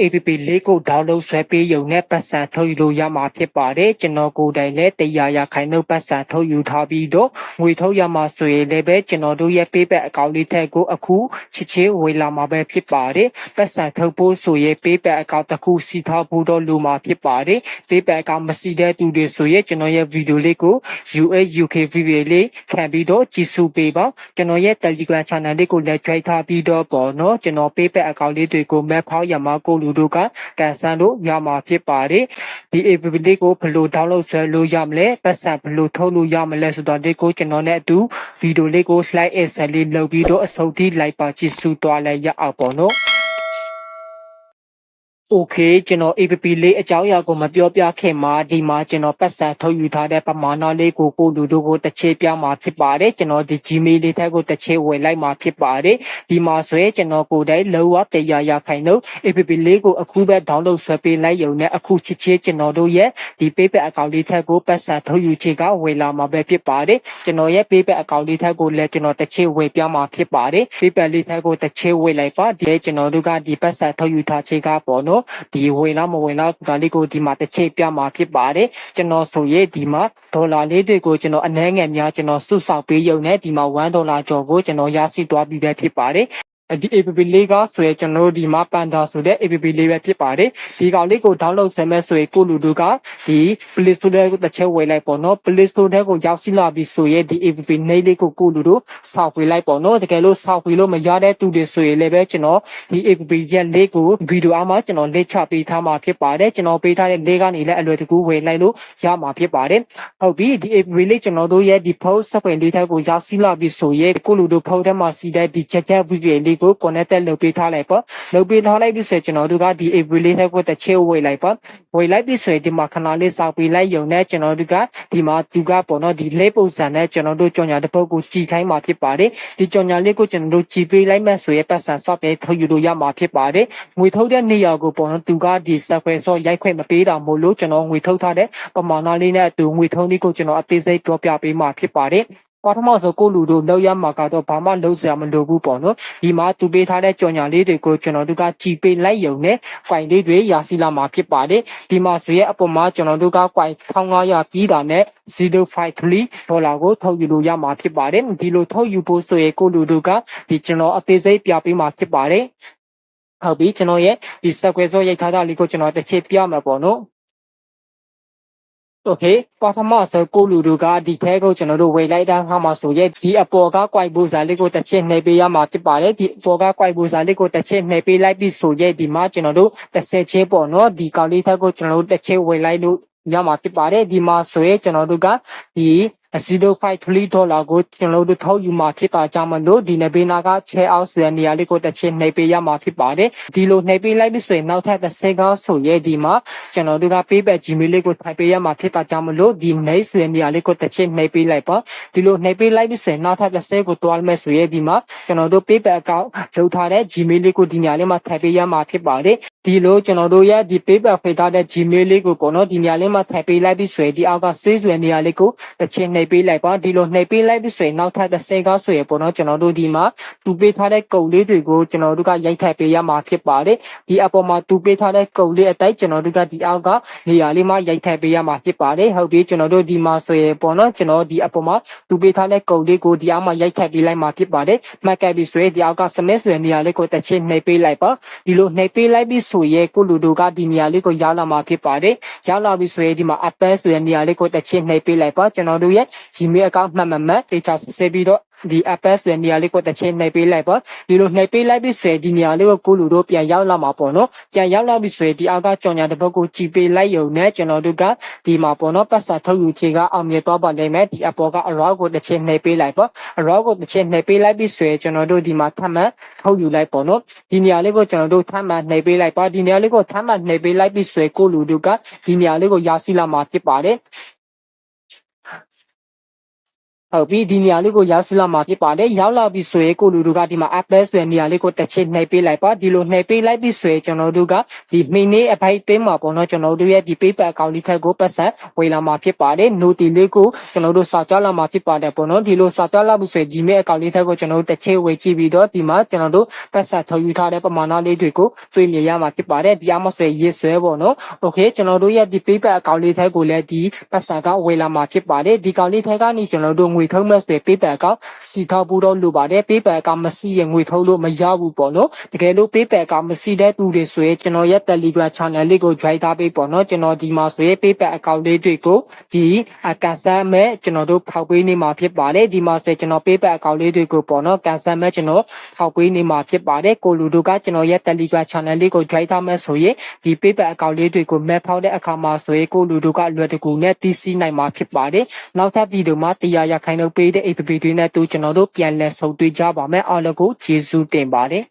APP လေးကို download ဆွဲပေးရုံနဲ့ပတ်စံထုတ်ယူလို့ရမှာဖြစ်ပါတယ်ကျွန်တော်ကိုယ်တိုင်လည်းတရားရခိုင်နှုတ်ပတ်စံထုတ်ယူထားပြီးတော့ငွေထုတ်ရမှာဆိုရင်လည်းပဲကျွန်တော်တို့ရဲ့ PayPal အကောင့်လေးထက်ကိုအခုချစ်ချင်းဝေလာမှာပဲဖြစ်ပါတယ်ပတ်စံထုတ်ဖို့ဆိုရင် PayPal အကောင့်တစ်ခုစီထားဖို့တော့လိုမှာဖြစ်ပါတယ် PayPal အကောင့်မရှိတဲ့သူတွေဆိုရင်ကျွန်တော်ရဲ့ဗီဒီယိုလေးကို US UK video လေးခံပြီးတော့ကြည့်စုပေးပါကျွန်တော်ရဲ့ Telegram channel လေးကိုလည်း join ထားပြီးတော့ပေါ့နော်ကျွန်တော် PayPal အကောင့်လေးတွေကို map ဖောက်ရမှာကိုလူတို့ကကန်ဆန်းလို့ရမှာဖြစ်ပါတယ်ဒီ app လေးကိုဘယ်လို download ဆွဲလို့ရမလဲပတ်စံဘယ်လိုထုတ်လို့ရမလဲဆိုတော့ဒီကိုကျွန်တော်နဲ့အတူဗီဒီယိုလေးကို slide excel လေးလုပ်ပြီးတော့အစုံထိလိုက်ပါကြည့်စုသွားလဲရအောင်ပေါ့နော် โอเคကျွန်တော် APP လေးအကြောင်းအရာကိုမပြောပြခင်မှာဒီမှာကျွန်တော်ပတ်စံထုတ်ယူထားတဲ့ပမာဏလေးကိုကိုလူတို့ကိုတစ်ချေပြမှာဖြစ်ပါတယ်ကျွန်တော်ဒီ Gmail လေးထက်ကိုတစ်ချေဝယ်လိုက်မှာဖြစ်ပါတယ်ဒီမှာဆိုရင်ကျွန်တော်ကိုယ်တိုင်လောဝတရားရခိုင်လို့ APP လေးကိုအခုပဲ download ဆွဲပေးလိုက်ရုံနဲ့အခုချစ်ချစ်ကျွန်တော်တို့ရဲ့ဒီ PayPal account လေးထက်ကိုပတ်စံထုတ်ယူချေကဝယ်လာမှာပဲဖြစ်ပါတယ်ကျွန်တော်ရဲ့ PayPal account လေးထက်ကိုလည်းကျွန်တော်တစ်ချေဝယ်ပြမှာဖြစ်ပါတယ် PayPal လေးထက်ကိုတစ်ချေဝယ်လိုက်ပါဒီကျွန်တော်တို့ကဒီပတ်စံထုတ်ယူထားချေကပေါ့နော် ဒီဝင်လားမဝင်လားဆိုတာလေးကိုဒီမှာတစ်ချိန်ပြမှာဖြစ်ပါတယ်ကျွန်တော်ဆိုရင်ဒီမှာဒေါ်လာလေးတွေကိုကျွန်တော်အနှဲငယ်များကျွန်တော်စုဆောက်ပေးရုံနဲ့ဒီမှာ1ဒေါ်လာကျော်ကိုကျွန်တော်ရရှိသွားပြီးပဲဖြစ်ပါတယ် ဒီ app လေးကဆိုရင်ကျွန်တော်တို့ဒီမှာပန်ဒါဆိုတဲ့ app လေးပဲဖြစ်ပါတယ်ဒီကောင်လေးကို download ဆယ်မဲ့ဆိုရင်ကိုလူတို့ကဒီ Play Store ထဲကိုတစ်ချက်ဝယ်လိုက်ပေါ့နော် Play Store ထဲကိုရောက်ရှိလာပြီဆိုရင်ဒီ app နေလေးကိုကိုလူတို့စောက်ပေးလိုက်ပေါ့နော်တကယ်လို့စောက်ပေးလို့မရတဲ့သူတွေဆိုရင်လည်းပဲကျွန်တော်ဒီ app ရဲ့လေးကိုဗီဒီယိုအားမှာကျွန်တော်လက်ချပေးထားမှာဖြစ်ပါတယ်ကျွန်တော်ပေးထားတဲ့လေးကနေလည်းအလွယ်တကူဝယ်လိုက်လို့ရမှာဖြစ်ပါတယ်ဟုတ်ပြီဒီ app လေးကျွန်တော်တို့ရဲ့ဒီ post စပွင့်လေးထက်ကိုရောက်ရှိလာပြီဆိုရင်ကိုလူတို့ post ထဲမှာစီတဲ့ဒီချက်ချက်ဗီဒီယိုလေးကို connect လုပ်ပေးထားလိုက်ပေါ့လုပ်ပေးထားလိုက်ပြီဆိုရင်ကျွန်တော်တို့ကဒီ app လေးထက်ကိုတစ်ချက်ဝယ်လိုက်ပေါ့ဝယ်လိုက်ပြီဆိုရင်ဒီမှာခဏလေးစောက်ပေးလိုက်ရုံနဲ့ကျွန်တော်တို့ကဒီမှာသူကပေါ့နော်ဒီလေးပုံစံနဲ့ကျွန်တော်တို့ကြော်ညာတစ်ပုတ်ကိုကြည်ခိုင်းမှာဖြစ်ပါတယ်ဒီကြော်ညာလေးကိုကျွန်တော်တို့ကြည်ပေးလိုက်မှဆိုရင်ပတ်စံစောက်ပေးထုတ်ယူလို့ရမှာဖြစ်ပါတယ်ငွေထုတ်တဲ့နေရာကိုပေါ့နော်သူကဒီ software ဆော့ရိုက်ခွင့်မပေးတာမို့လို့ကျွန်တော်ငွေထုတ်ထားတဲ့ပမာဏလေးနဲ့အတူငွေထုံးလေးကိုကျွန်တော်အသေးစိတ်ပြောပြပေးမှာဖြစ်ပါတယ် ပထမဆိုကိုလူတို့လောက်ရမှာကတော့ဘာမှလုံးစရာမလိုဘူးပေါ့နော်ဒီမှာသူပေးထားတဲ့ကြော်ညာလေးတွေကိုကျွန်တော်တို့ကကြည်ပေးလိုက်ရုံနဲ့ coin လေးတွေရရှိလာမှာဖြစ်ပါတယ်ဒီမှာဆိုရဲ့အပေါ်မှာကျွန်တော်တို့က coin 1500ပြီးတာနဲ့053ဒေါ်လာကိုထုတ်ယူလို့ရမှာဖြစ်ပါတယ်ဒီလိုထုတ်ယူဖို့ဆိုရင်ကိုလူတို့ကဒီကျွန်တော်အသေးစိတ်ပြပေးမှာဖြစ်ပါတယ်ဟုတ်ပြီကျွန်တော်ရဲ့ဒီ software ဆိုရိုက်ထားတာလေးကိုကျွန်တော်တစ်ချက်ပြမှာပေါ့နော် โอเคပထမဆုံးကိုလူတို့ကဒီထဲကိုကျွန်တော်တို့ဝေလိုက်တာခါမှာဆိုရဲ့ဒီအပေါ်က quite ဘူစာလေးကိုတစ်ချက်နှိပ်ပေးရမှာဖြစ်ပါတယ်ဒီအပေါ်က quite ဘူစာလေးကိုတစ်ချက်နှိပ်ပေးလိုက်ပြီးဆိုရဲ့ဒီမှာကျွန်တော်တို့30ချင်းပေါ့နော်ဒီကောင်လေးထက်ကိုကျွန်တော်တို့တစ်ချက်ဝေလိုက်လို့ရမှာဖြစ်ပါတယ်ဒီမှာဆိုရင်ကျွန်တော်တို့ကဒီ 053ဒေါ်လာကိုကျွန်တော်တို့ထုတ်ယူမှာဖြစ်တာကြောင့်မလို့ဒီနေပေးနာကချဲအောင်ဆိုတဲ့နေရာလေးကိုတစ်ချက်နှိပ်ပေးရမှာဖြစ်ပါတယ်ဒီလိုနှိပ်ပေးလိုက်ပြီဆိုရင်နောက်ထပ်30ကောင်းဆိုရဲ့ဒီမှာကျွန်တော်တို့က PayPal Gmail လေးကိုထိုင်ပေးရမှာဖြစ်တာကြောင့်မလို့ဒီနှိပ်ဆိုတဲ့နေရာလေးကိုတစ်ချက်နှိပ်ပေးလိုက်ပါဒီလိုနှိပ်ပေးလိုက်ပြီဆိုရင်နောက်ထပ်30ကိုတွားမယ်ဆိုရဲ့ဒီမှာကျွန်တော်တို့ PayPal account လုပ်ထားတဲ့ Gmail လေးကိုဒီနေရာလေးမှာထိုင်ပေးရမှာဖြစ်ပါတယ်ဒီလိုကျွန်တော်တို့ရဲ့ဒီ PayPal ဖိထားတဲ့ Gmail လေးကိုပေါ့နော်ဒီနေရာလေးမှာထိုင်ပေးလိုက်ပြီဆိုရင်ဒီအောက်က save ဆိုတဲ့နေရာလေးကိုတစ်ချက်နှိပ်ပေးလိုက်ပါဒီလိုနှိပ်ပေးလိုက်ပြီဆိုရင်နောက်ထပ်30ကားဆိုရင်ပေါ့နော်ကျွန်တော်တို့ဒီမှာတူပေးထားတဲ့ကုံလေးတွေကိုကျွန်တော်တို့ကရိုက်ထည့်ပေးရမှာဖြစ်ပါတယ်ဒီအပေါ်မှာတူပေးထားတဲ့ကုံလေးအတိုက်ကျွန်တော်တို့ကဒီအောက်ကနေရာလေးမှာရိုက်ထည့်ပေးရမှာဖြစ်ပါတယ်ဟုတ်ပြီကျွန်တော်တို့ဒီမှာဆိုရင်ပေါ့နော်ကျွန်တော်ဒီအပေါ်မှာတူပေးထားတဲ့ကုံလေးကိုဒီအောက်မှာရိုက်ထည့်ပေးလိုက်မှာဖြစ်ပါတယ်မှတ်ခဲ့ပြီဆိုရင်ဒီအောက်က submit ဆိုတဲ့နေရာလေးကိုတစ်ချက်နှိပ်ပေးလိုက်ပါဒီလိုနှိပ်ပေးလိုက်ပြီဆိုရင်ကိုလူတို့ကဒီနေရာလေးကိုရောက်လာမှာဖြစ်ပါတယ်ရောက်လာပြီဆိုရင်ဒီမှာ append ဆိုတဲ့နေရာလေးကိုတစ်ချက်နှိပ်ပေးလိုက်ပါကျွန်တော်တို့ရဲ့ Gmail account မှတ်မှတ်မှတ်တေချာစစ်ဆေးပြီးတော့ဒီ append ဆိုတဲ့နေရာလေးကိုတစ်ချက်နှိပ်ပေးလိုက်ပါဒီလိုနှိပ်ပေးလိုက်ပြီဆိုရင်ဒီနေရာလေးကိုကိုလူတို့ပြန်ရောက်လာမှာပေါ့နော်ပြန်ရောက်လာပြီဆိုရင်ဒီအောက်ကကြော်ညာတစ်ပုတ်ကိုကြည်ပေးလိုက်ရုံနဲ့ကျွန်တော်တို့ကဒီမှာပေါ့နော်ပတ်စာထုတ်ယူချေကအောင်မြင်သွားပါလိမ့်မယ်ဒီအပေါ်ကအရောကိုတစ်ချက်နှိပ်ပေးလိုက်ပါအရောကိုတစ်ချက်နှိပ်ပေးလိုက်ပြီဆိုရင်ကျွန်တော်တို့ဒီမှာထပ်မံထုတ်ယူလိုက်ပေါ့နော်ဒီနေရာလေးကိုကျွန်တော်တို့ထပ်မံနှိပ်ပေးလိုက်ပါဒီနေရာလေးကိုထပ်မံနှိပ်ပေးလိုက်ပြီဆိုရင်ကိုလူတို့ကဒီနေရာလေးကိုရရှိလာမှာဖြစ်ပါတယ် ဟုတ်ပြီဒီနေရာလေးကိုရောက်စီလာမှာဖြစ်ပါတယ်ရောက်လာပြီဆိုရင်ကိုလူတို့ကဒီမှာ apple ဆိုတဲ့နေရာလေးကိုတစ်ချက်နှိပ်ပေးလိုက်ပါဒီလိုနှိပ်ပေးလိုက်ပြီဆိုရင်ကျွန်တော်တို့ကဒီမိနစ်အပိုက်သိမ်းမှာပေါ့နော်ကျွန်တော်တို့ရဲ့ဒီ paper account လေးထက်ကိုပတ်ဆက်ဝေလာမှာဖြစ်ပါတယ် note လေးကိုကျွန်တော်တို့စာကြလာမှာဖြစ်ပါတယ်ပေါ့နော်ဒီလိုစာကြလာပြီဆိုရင် Gmail account လေးထက်ကိုကျွန်တော်တို့တစ်ချက်ဝေကြည့်ပြီးတော့ဒီမှာကျွန်တော်တို့ပတ်ဆက်ထုတ်ယူထားတဲ့ပမာဏလေးတွေကိုတွေ့မြင်ရမှာဖြစ်ပါတယ်ဒီအမဆွဲရေးဆွဲပေါ့နော် okay ကျွန်တော်တို့ရဲ့ဒီ paper account လေးထက်ကိုလည်းဒီပတ်ဆက်ကဝေလာမှာဖြစ်ပါတယ်ဒီကောင်လေးထက်ကနေကျွန်တော်တို့ငွေထုတ်မဲ့ဆို paper account စီထောက်ဖို့တော့လိုပါတယ် paper account မရှိရင်ငွေထုတ်လို့မရဘူးပေါ့နော်တကယ်လို့ paper account မရှိတဲ့သူတွေဆိုရင်ကျွန်တော်ရဲ့ Telegram channel လေးကို join ထားပေးပေါ့နော်ကျွန်တော်ဒီမှာဆိုရင် paper account လေးတွေကိုဒီအကန်ဆယ်မဲ့ကျွန်တော်တို့ဖောက်ပေးနေမှာဖြစ်ပါတယ်ဒီမှာဆိုရင်ကျွန်တော် paper account လေးတွေကိုပေါ့နော်ကန်ဆယ်မဲ့ကျွန်တော်ဖောက်ပေးနေမှာဖြစ်ပါတယ်ကိုလူတို့ကကျွန်တော်ရဲ့ Telegram channel လေးကို join ထားမဲ့ဆိုရင်ဒီ paper account လေးတွေကို map ဖောက်တဲ့အခါမှာဆိုရင်ကိုလူတို့ကလွယ်တကူနဲ့သိသိနိုင်မှာဖြစ်ပါတယ်နောက်ထပ်ဗီဒီယိုမှာတရားရခိုင်လို့ပေးတဲ့ APP တွေနဲ့တူ ကျွန်တော်တို့ ပြန်လည်ဆုံတွေ့ကြပါမယ် အားလုံးကို ကျေးဇူးတင်ပါတယ်